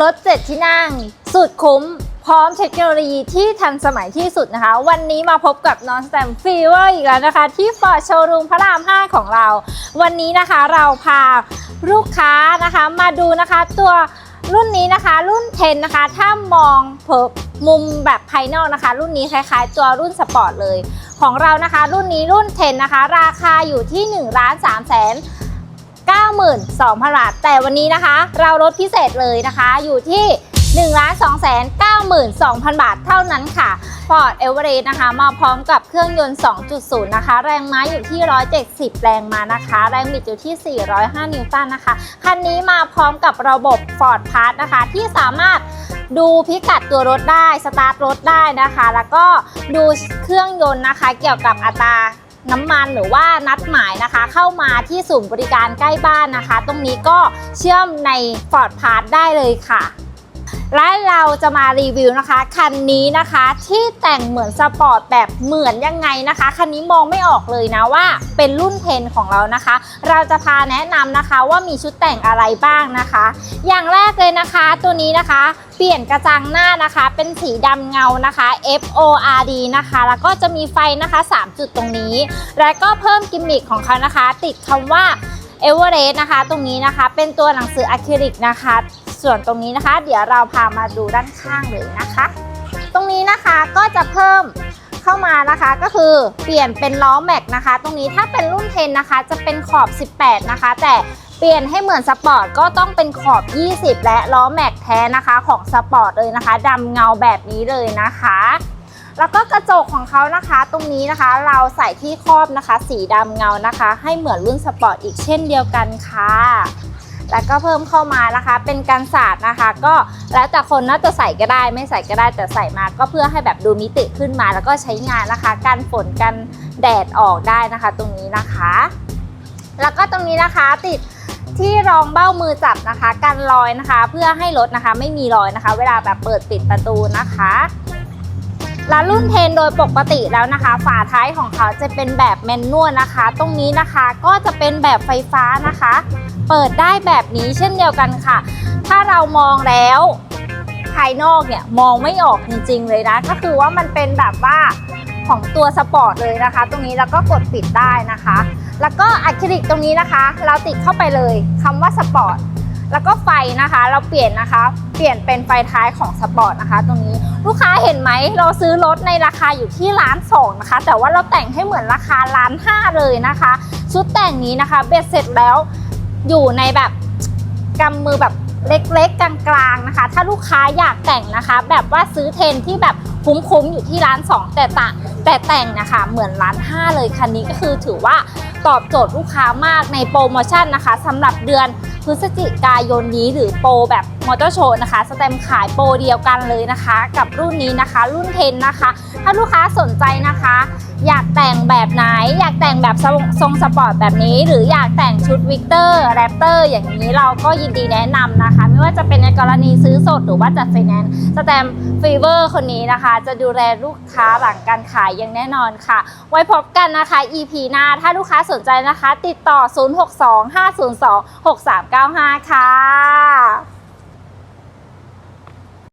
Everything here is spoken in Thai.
รถเจ็ดที่นั่ง สุดคุ้ม พร้อมเทคโนโลยีที่ทันสมัยที่สุดนะคะ วันนี้มาพบกับน้องสแตมฟีเวอร์อีกแล้วนะคะ ที่ฟอร์ดโชว์รูมพระราม 5 ของเรา วันนี้นะคะเราพาลูกค้านะคะมาดูนะคะตัวรุ่นนี้นะคะรุ่น 10 นะคะ ถ้ามองเพิบมุมแบบภายนอกนะคะ รุ่นนี้คล้ายๆ ตัวรุ่นสปอร์ตเลย ของเรานะคะ รุ่นนี้รุ่น 10 นะคะ ราคาอยู่ที่1ล้าน3แสน 92,000บาทแต่วันนี้นะคะ เราลดพิเศษเลยนะคะ อยู่ที่ 1 2 9 2 0 0 0 บาทเท่านั้นค่ะ Ford Everest นะคะ มาพร้อมกับเครื่องยนต์ 2.0 นะคะ แรงม้าอยู่ที่ 170 แรงม้านะคะ แรงบิดอยู่ที่ 405 นิวตันนะคะ คันนี้มาพร้อมกับระบบ Ford Pass นะคะ ที่สามารถดูพิกัดตัวรถได้ สตาร์ทรถได้นะคะ แล้วก็ดูเครื่องยนต์นะคะ เกี่ยวกับอัตรา น้ำมันหรือว่านัดหมายนะคะ เข้ามาที่ศูนย์บริการใกล้บ้านนะคะ ตรงนี้ก็เชื่อมใน Ford Pass ได้เลยค่ะ และเราจะมารีวิวนะคะ คันนี้นะคะที่แต่งเหมือนสปอร์ตแบบเหมือนยังไงนะคะ คันนี้มองไม่ออกเลยนะว่าเป็นรุ่นเทนของเรานะคะ เราจะพาแนะนำนะคะว่ามีชุดแต่งอะไรบ้างนะคะ อย่างแรกเลยนะคะตัวนี้นะคะเปลี่ยนกระจังหน้านะคะ เป็นสีดำเงานะคะ F O R D นะคะ แล้วก็จะมีไฟนะคะ 3 จุดตรงนี้ แล้วก็เพิ่มกิมมิคของเขานะคะ ติดคำว่าเอเวอเรสต์นะคะ ตรงนี้นะคะ เป็นตัวหนังสืออะคริลิกนะคะ ส่วนตรงนี้นะคะ เดี๋ยวเราพามาดูด้านข้างเลยนะคะ ตรงนี้นะคะก็จะเพิ่มเข้ามานะคะก็คือเปลี่ยนเป็นล้อแม็กนะคะ ตรงนี้ถ้าเป็นรุ่นเทนนะคะ จะเป็นขอบ 18 นะคะ แต่เปลี่ยนให้เหมือนสปอร์ตก็ต้องเป็นขอบ 20 และล้อแม็กแท้นะคะของสปอร์ตเลยนะคะดำเงาแบบนี้เลยนะคะ แล้วก็กระจกของเขานะคะ ตรงนี้นะคะเราใส่ที่ครอบนะคะ สีดำเงานะคะ ให้เหมือนรุ่นสปอร์ตอีกเช่นเดียวกันค่ะ แล้วก็เพิ่มเข้ามานะคะ เป็นกันศาสตร์นะคะ ก็แล้วแต่คนน่าจะใส่ก็ได้ ไม่ใส่ก็ได้แต่ใส่มาก็เพื่อให้แบบดูมิติขึ้นมา แล้วก็ใช้งานนะคะกันฝนกันแดดออกได้นะคะ ตรงนี้นะคะ แล้วก็ตรงนี้นะคะติดที่รองเบ้ามือจับนะคะ กันรอยนะคะ เพื่อให้รถนะคะ ไม่มีรอยนะคะ เวลาแบบเปิดปิดประตูนะคะ และรุ่นเทนโดยปกติแล้วนะคะ ฝาท้ายของเขาจะเป็นแบบแมนนวลนะคะ ตรงนี้นะคะก็จะเป็นแบบไฟฟ้านะคะ เปิดได้แบบนี้เช่นเดียวกันค่ะ ถ้าเรามองแล้วภายนอกเนี่ยมองไม่ออกจริงๆเลยนะ ก็คือว่ามันเป็นแบบว่าของตัวสปอร์ตเลยนะคะ ตรงนี้แล้วก็กดปิดได้นะคะ แล้วก็อะคริลิกตรงนี้นะคะ เราติดเข้าไปเลยคำว่าสปอร์ต แล้วก็ไฟนะคะเราเปลี่ยนนะคะ เปลี่ยนเป็นไฟท้ายของสปอร์ตนะคะตรงนี้ลูกค้าเห็นไหมเราซื้อรถในราคาอยู่ที่ล้านสองนะคะ แต่ว่าเราแต่งให้เหมือนราคาล้านห้าเลยนะคะ ชุดแต่งนี้นะคะเบ็ดเสร็จแล้วอยู่ในแบบกำมือแบบเล็กๆ กลางๆนะคะ ถ้าลูกค้าอยากแต่งนะคะ แบบว่าซื้อเทนที่แบบคุ้มๆอยู่ที่ร้านสองแต่ต่างแต่แต่งนะคะเหมือนร้านห้าเลยคันนี้ก็คือถือว่าตอบโจทย์ลูกค้ามากในโปรโมชั่นนะคะสำหรับเดือน ฤศจิกายนนี้หรือโปรแบบมอเตอร์โชว์นะคะสแตมขายโปรเดียวกันเลยนะคะ กับรุ่นนี้นะคะรุ่นเทนนะคะ ถ้าลูกค้าสนใจนะคะ อยากแต่งแบบไหน อยากแต่งแบบทรงสปอร์ตแบบนี้ หรืออยากแต่งชุดวิกเตอร์แรปเตอร์อย่างนี้เราก็ยินดีแนะนำนะคะ ไม่ว่าจะเป็นในกรณีซื้อสดหรือว่าจัดไฟแนนซ์สแตมฟีเวอร์คนนี้นะคะ จะดูแลลูกค้าหลังการขายอย่างแน่นอนค่ะ ไว้พบกันนะคะ EP หน้าถ้าลูกค้าสนใจนะคะ ติดต่อ 062502639 95 ค่ะ